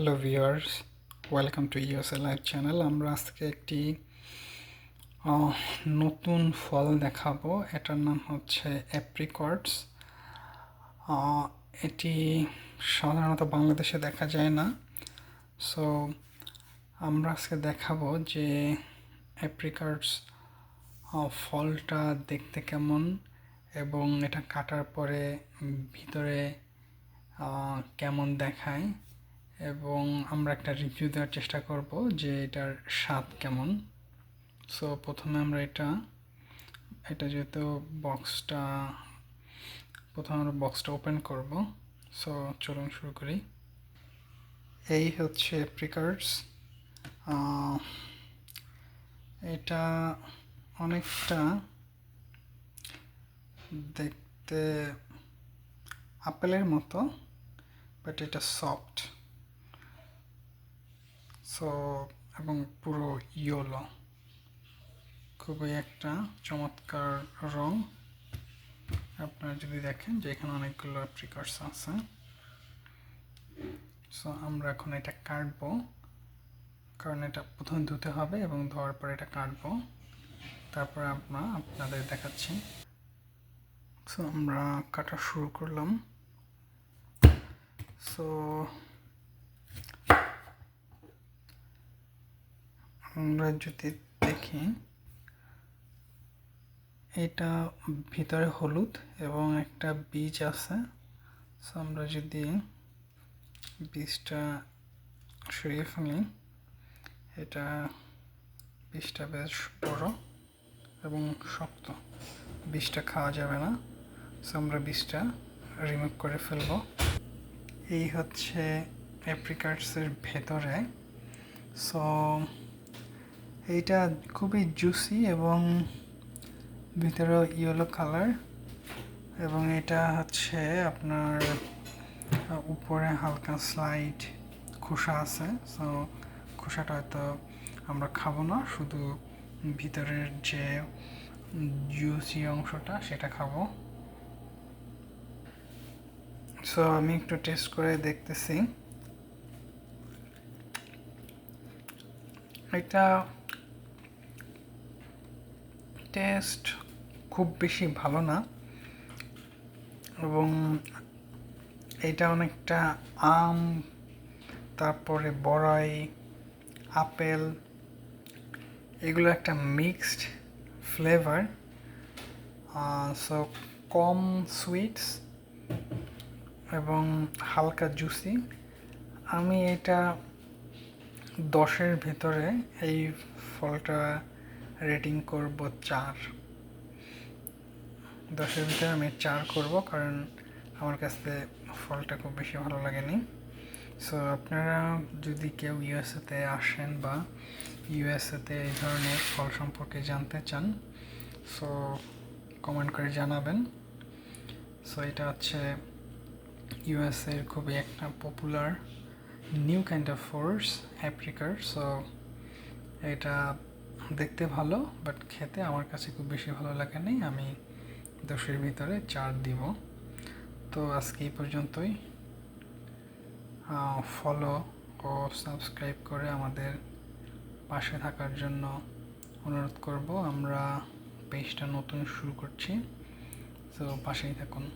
Hello viewers welcome to USA live channel আমরা আজকে একটি নতুন ফল দেখাবো। এটার নাম হচ্ছে অ্যাপ্রিকটস। এটি সাধারণত বাংলাদেশে দেখা যায় না। সো আমরা আজকে দেখাবো যে অ্যাপ্রিকটস ফলটা দেখতে কেমন এবং এটা কাটার পরে ভিতরে কেমন দেখায়। এবং আমরা একটা রিভিউ দেওয়ার চেষ্টা করব যে এটার স্বাদ কেমন। সো প্রথমে আমরা এটা এটা যেহেতু বক্সটা প্রথমে আমরা বক্সটা ওপেন করব। সো চলুন শুরু করি। এই হচ্ছে প্রিকার্স এটা অনেকটা দেখতে আপেলের মতো বাট এটা সফট সো এবং পুরো ইয়েলো। খুবই একটা চমৎকার রং। আপনারা যদি দেখেন যে এখানে অনেকগুলো প্রিকার্স আছে। সো আমরা এখন এটা কাটবো। কারণ এটা প্রথমে ধুতে হবে এবং ধোয়ার পরে এটা কাটবো। তারপরে আমরা আপনাদের দেখাচ্ছি। সো আমরা কাটা শুরু করলাম। সো আমরা যদি দেখি, এটা ভিতরে হলুদ এবং একটা বীজ আছে। সো আমরা যদি বীজটা সরিয়ে ফেলি, এটা বীজটা বেশ বড় এবং শক্ত। বীজটা খাওয়া যাবে না। সো আমরা বীজটা রিমুভ করে ফেলব। এই হচ্ছে অ্যাপ্রিকাটসের ভেতরে। সো এইটা খুবই জুসি এবং ভিতরে ইয়েলো কালার এবং এটা হচ্ছে আপনার উপরে হালকা স্লাইড খোসা আছে। সো খোসাটা হয়তো আমরা খাব না, শুধু ভিতরের যে জুসি অংশটা সেটা খাব। সো আমি একটু টেস্ট করে দেখতেছি। এটা টেস্ট খুব বেশি ভালো না। এবং এটা অনেকটা আম, তারপরে বড়াই, আপেল, এগুলো একটা মিক্সড ফ্লেভার সো কম সুইটস এবং হালকা জুসি আমি এটা দশের ভিতরে এই ফলটা রেটিং করব চার। দশের ভিতরে আমি চার করব কারণ আমার কাছে ফলটা খুব বেশি ভালো লাগেনি। সো আপনারা যদি কেউ ইউএসএতে আসেন বা ইউএসএতে এই ধরনের ফল সম্পর্কে জানতে চান সো কমেন্ট করে জানাবেন। সো এটা হচ্ছে ইউএসএর খুবই একটা popular new kind of force apricot so এটা দেখতে ভালো বাট খেতে আমার কাছে খুব বেশি ভালো লাগেনি আমি দশের ভিতরে চার দিব। তো আজকে এই পর্যন্তই। ফলো ও সাবস্ক্রাইব করে আমাদের পাশে থাকার জন্য অনুরোধ করব। আমরা পেজটা নতুন শুরু করছি। তো পাশেই থাকুন।